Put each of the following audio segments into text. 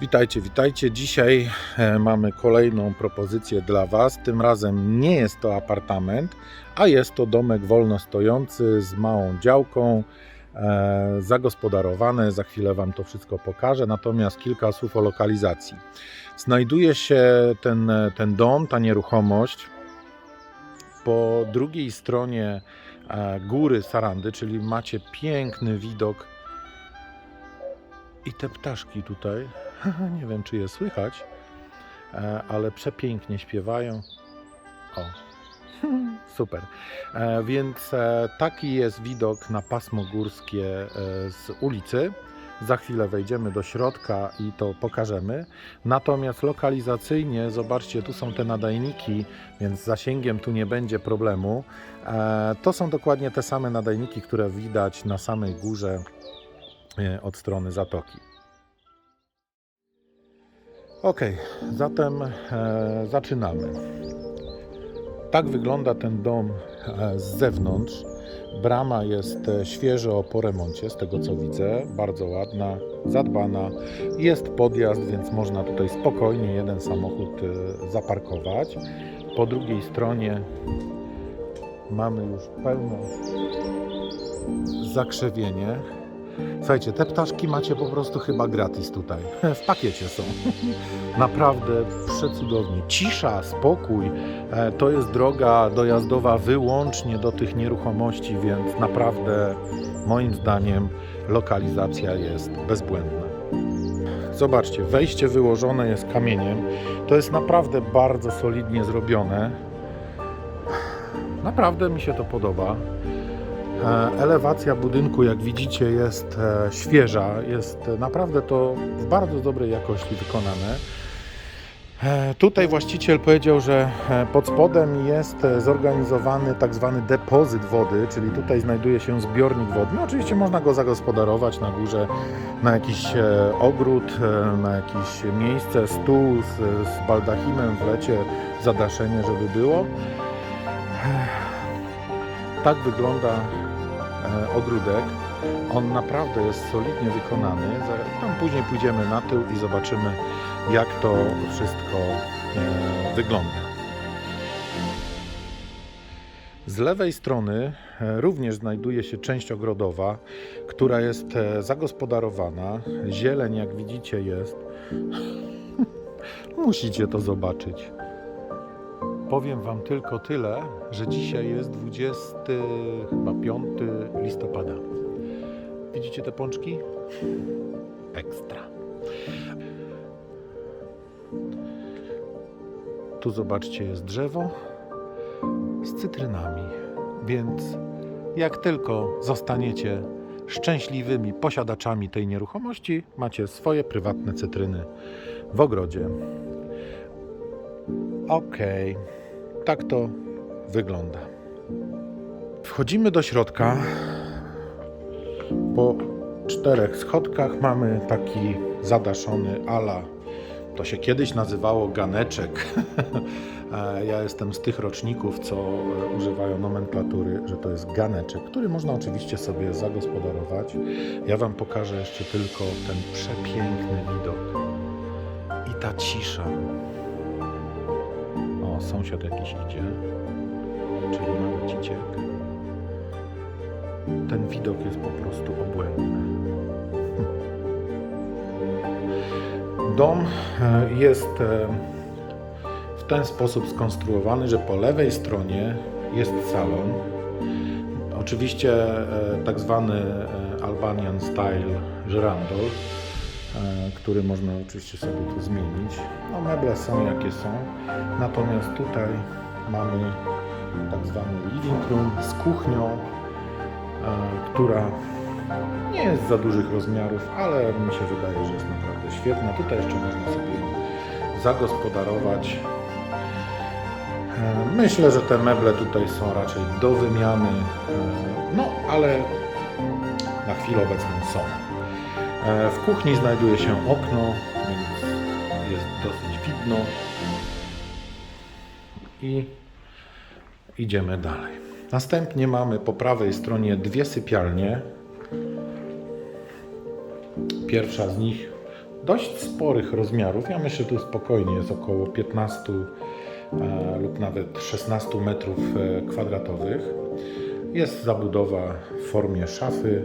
Witajcie, witajcie. Dzisiaj e, mamy kolejną propozycję dla Was. Tym razem nie jest to apartament, a jest to domek wolno stojący z małą działką, e, zagospodarowane. Za chwilę Wam to wszystko pokażę. Natomiast kilka słów o lokalizacji. Znajduje się ten, ten dom, ta nieruchomość po drugiej stronie e, góry Sarandy, czyli macie piękny widok. I te ptaszki tutaj, nie wiem czy je słychać, e, ale przepięknie śpiewają. O, super. E, Więc e, taki jest widok na pasmo górskie z ulicy. Za chwilę wejdziemy do środka i to pokażemy. Natomiast lokalizacyjnie, zobaczcie, tu są te nadajniki, więc z zasięgiem tu nie będzie problemu. To są dokładnie te same nadajniki, które widać na samej górze od strony zatoki. Ok, zatem e, zaczynamy. Tak wygląda ten dom e, z zewnątrz. Brama jest e, świeżo po remoncie, z tego co widzę. Bardzo ładna, zadbana. Jest podjazd, więc można tutaj spokojnie jeden samochód e, zaparkować. Po drugiej stronie mamy już pełne zakrzewienie. Słuchajcie, te ptaszki macie po prostu chyba gratis tutaj. W pakiecie są. Naprawdę przecudownie. Cisza, spokój. E, To jest droga dojazdowa wyłącznie do tych nieruchomości, więc naprawdę moim zdaniem lokalizacja jest bezbłędna. Zobaczcie, wejście wyłożone jest kamieniem. To jest naprawdę bardzo solidnie zrobione. Naprawdę mi się to podoba. E, Elewacja budynku, jak widzicie, jest e, świeża. Jest e, naprawdę to w bardzo dobrej jakości wykonane. Tutaj właściciel powiedział, że pod spodem jest zorganizowany tak zwany depozyt wody, czyli tutaj znajduje się zbiornik wodny. Oczywiście można go zagospodarować na górze na jakiś ogród, na jakieś miejsce, stół z, z baldachimem w lecie, zadaszenie, żeby było. Tak wygląda ogródek. On naprawdę jest solidnie wykonany. Tam później pójdziemy na tył i zobaczymy, jak to wszystko e, wygląda. Z lewej strony e, również znajduje się część ogrodowa, która jest e, zagospodarowana. Zieleń, jak widzicie, jest. Musicie to zobaczyć. Powiem Wam tylko tyle, że dzisiaj jest 25 listopada. Widzicie te pączki? Ekstra. Tu zobaczcie, jest drzewo z cytrynami, więc jak tylko zostaniecie szczęśliwymi posiadaczami tej nieruchomości, macie swoje prywatne cytryny w ogrodzie. Okej, tak to wygląda. Wchodzimy do środka. Po czterech schodkach mamy taki zadaszony ala. To się kiedyś nazywało ganeczek. Ja jestem z tych roczników, co e, używają nomenklatury, że to jest ganeczek, który można oczywiście sobie zagospodarować. Ja Wam pokażę jeszcze tylko ten przepiękny widok i ta cisza. Sąsiad jakiś idzie, czyli mały ciciek. Ten widok jest po prostu obłędny. Dom e, jest e, w ten sposób skonstruowany, że po lewej stronie jest salon. Oczywiście e, tak zwany Albanian Style żyrandol, który można oczywiście sobie tu zmienić. No, meble są jakie są. Natomiast tutaj mamy tak zwany living room z kuchnią, e, która nie jest za dużych rozmiarów, ale mi się wydaje, że jest naprawdę świetna. Tutaj jeszcze można sobie zagospodarować. E, Myślę, że te meble tutaj są raczej do wymiany, e, no ale na chwilę obecną są. E, W kuchni znajduje się okno, więc jest dosyć widno. I idziemy dalej. Następnie mamy po prawej stronie dwie sypialnie. Pierwsza z nich dość sporych rozmiarów. Ja myślę, że tu spokojnie jest około 15 e, lub nawet 16 metrów e, kwadratowych. Jest zabudowa w formie szafy.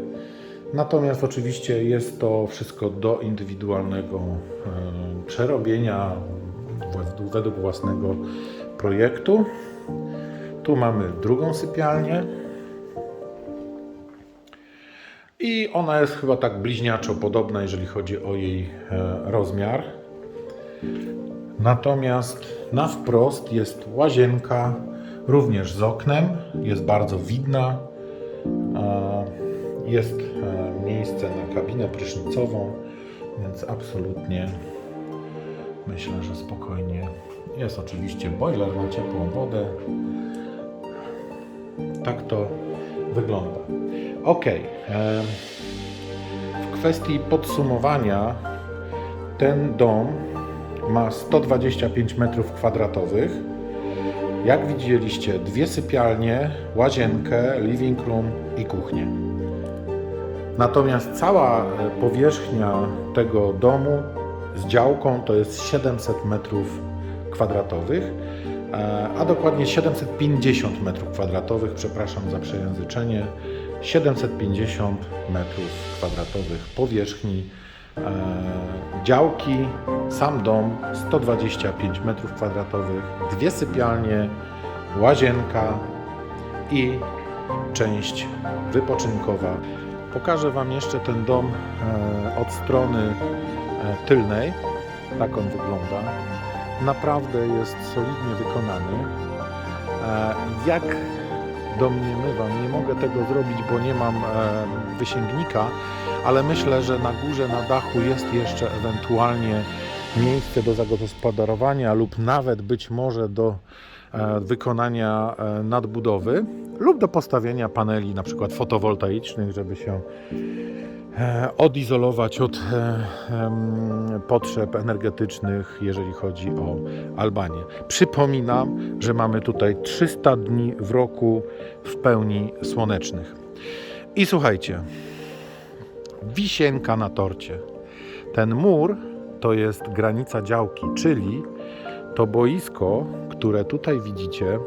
Natomiast oczywiście jest to wszystko do indywidualnego e, przerobienia według- własnego projektu. Tu mamy drugą sypialnię. I ona jest chyba tak bliźniaczo podobna, jeżeli chodzi o jej e, rozmiar. Natomiast na wprost jest łazienka, również z oknem, jest bardzo widna. Jest e, miejsce na kabinę prysznicową, więc absolutnie myślę, że spokojnie. Jest oczywiście boiler na ciepłą wodę. Tak to wygląda. Ok. W kwestii podsumowania, ten dom ma 125 m2. Jak widzieliście, dwie sypialnie, łazienkę, living room i kuchnię. Natomiast cała e, powierzchnia tego domu z działką to jest 700 metrów kwadratowych, e, a dokładnie 750 m2, przepraszam za przejęzyczenie, 750 metrów kwadratowych powierzchni e, działki, sam dom 125 metrów kwadratowych, dwie sypialnie, łazienka i część wypoczynkowa. Pokażę Wam jeszcze ten dom e, od strony e, tylnej. Tak on wygląda. Naprawdę jest solidnie wykonany. E, Jak domniemywam, nie mogę tego zrobić, bo nie mam wysięgnika, ale myślę, że na górze, na dachu jest jeszcze ewentualnie miejsce do zagospodarowania lub nawet być może do wykonania e, nadbudowy lub do postawienia paneli na przykład fotowoltaicznych, żeby się e, odizolować od e, potrzeb energetycznych, jeżeli chodzi o Albanię. Przypominam, że mamy tutaj 300 dni w roku w pełni słonecznych. I słuchajcie, wisienka na torcie. Ten mur to jest granica działki, czyli to boisko, które tutaj widzicie,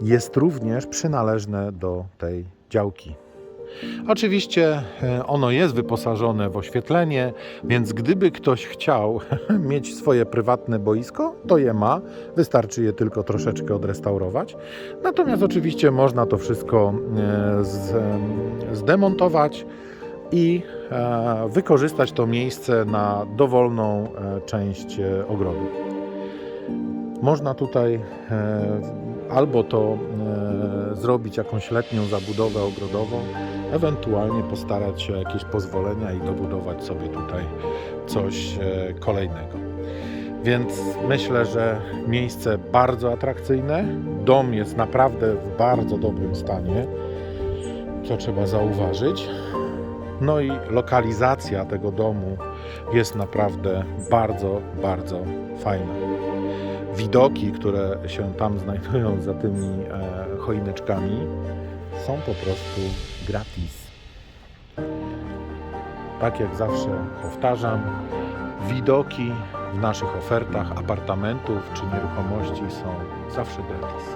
jest również przynależne do tej działki. Oczywiście e, ono jest wyposażone w oświetlenie, więc gdyby ktoś chciał mieć swoje prywatne boisko, to je ma. Wystarczy je tylko troszeczkę odrestaurować. Natomiast oczywiście można to wszystko e, em, zdemontować i e, wykorzystać to miejsce na dowolną e, część e, ogrodu. Można tutaj e, albo to e, zrobić jakąś letnią zabudowę ogrodową, ewentualnie postarać się o jakieś pozwolenia i dobudować sobie tutaj coś e, kolejnego. Więc myślę, że miejsce bardzo atrakcyjne. Dom jest naprawdę w bardzo dobrym stanie, co trzeba zauważyć. No i lokalizacja tego domu jest naprawdę bardzo, bardzo fajna. Widoki, które się tam znajdują za tymi e, choineczkami, są po prostu gratis. Tak jak zawsze powtarzam, widoki w naszych ofertach apartamentów czy nieruchomości są zawsze gratis.